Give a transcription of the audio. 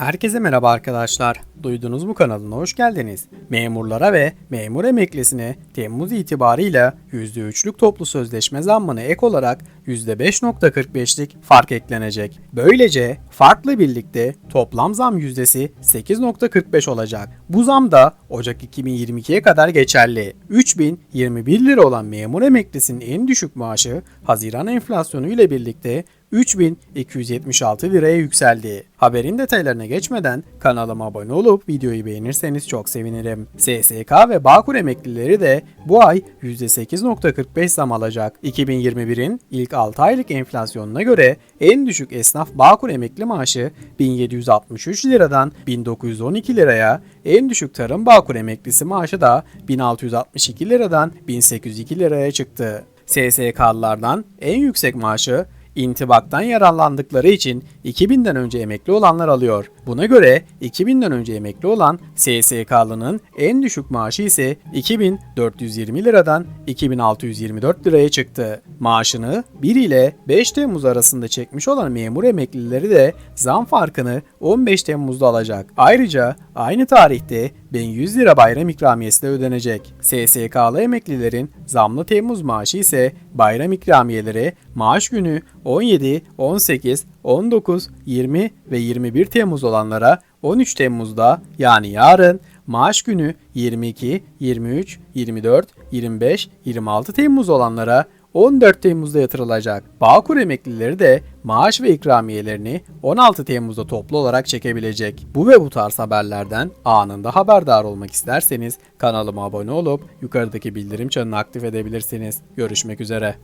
Herkese merhaba arkadaşlar. Duydunuz mu kanalına hoş geldiniz. Memurlara ve memur emeklisine Temmuz itibarıyla %3'lük toplu sözleşme zammına ek olarak %5.45'lik fark eklenecek. Böylece farklı birlikte toplam zam yüzdesi 8.45 olacak. Bu zam da Ocak 2022'ye kadar geçerli. 3021 lira olan memur emeklisinin en düşük maaşı Haziran enflasyonu ile birlikte 3276 liraya yükseldi. Haberin detaylarına geçmeden kanalıma abone olup videoyu beğenirseniz çok sevinirim. SSK ve Bağkur emeklileri de bu ay %8.45 zam alacak. 2021'in ilk 6 aylık enflasyonuna göre en düşük esnaf Bağkur emekli maaşı 1763 liradan 1912 liraya, en düşük tarım Bağkur emeklisi maaşı da 1662 liradan 1802 liraya çıktı. SSK'lılardan en yüksek maaşı İntibaktan yararlandıkları için 2000'den önce emekli olanlar alıyor. Buna göre 2000'den önce emekli olan SSK'lının en düşük maaşı ise 2420 liradan 2624 liraya çıktı. Maaşını 1 ile 5 Temmuz arasında çekmiş olan memur emeklileri de zam farkını 15 Temmuz'da alacak. Ayrıca aynı tarihte 1100 lira bayram ikramiyesi de ödenecek. SSK'lı emeklilerin zamlı Temmuz maaşı ise bayram ikramiyeleri maaş günü 17, 18, 19, 20 ve 21 Temmuz olanlara 13 Temmuz'da yani yarın maaş günü 22, 23, 24, 25, 26 Temmuz olanlara 14 Temmuz'da yatırılacak. Bağkur emeklileri de maaş ve ikramiyelerini 16 Temmuz'da toplu olarak çekebilecek. Bu ve bu tarz haberlerden anında haberdar olmak isterseniz kanalıma abone olup yukarıdaki bildirim çanını aktif edebilirsiniz. Görüşmek üzere.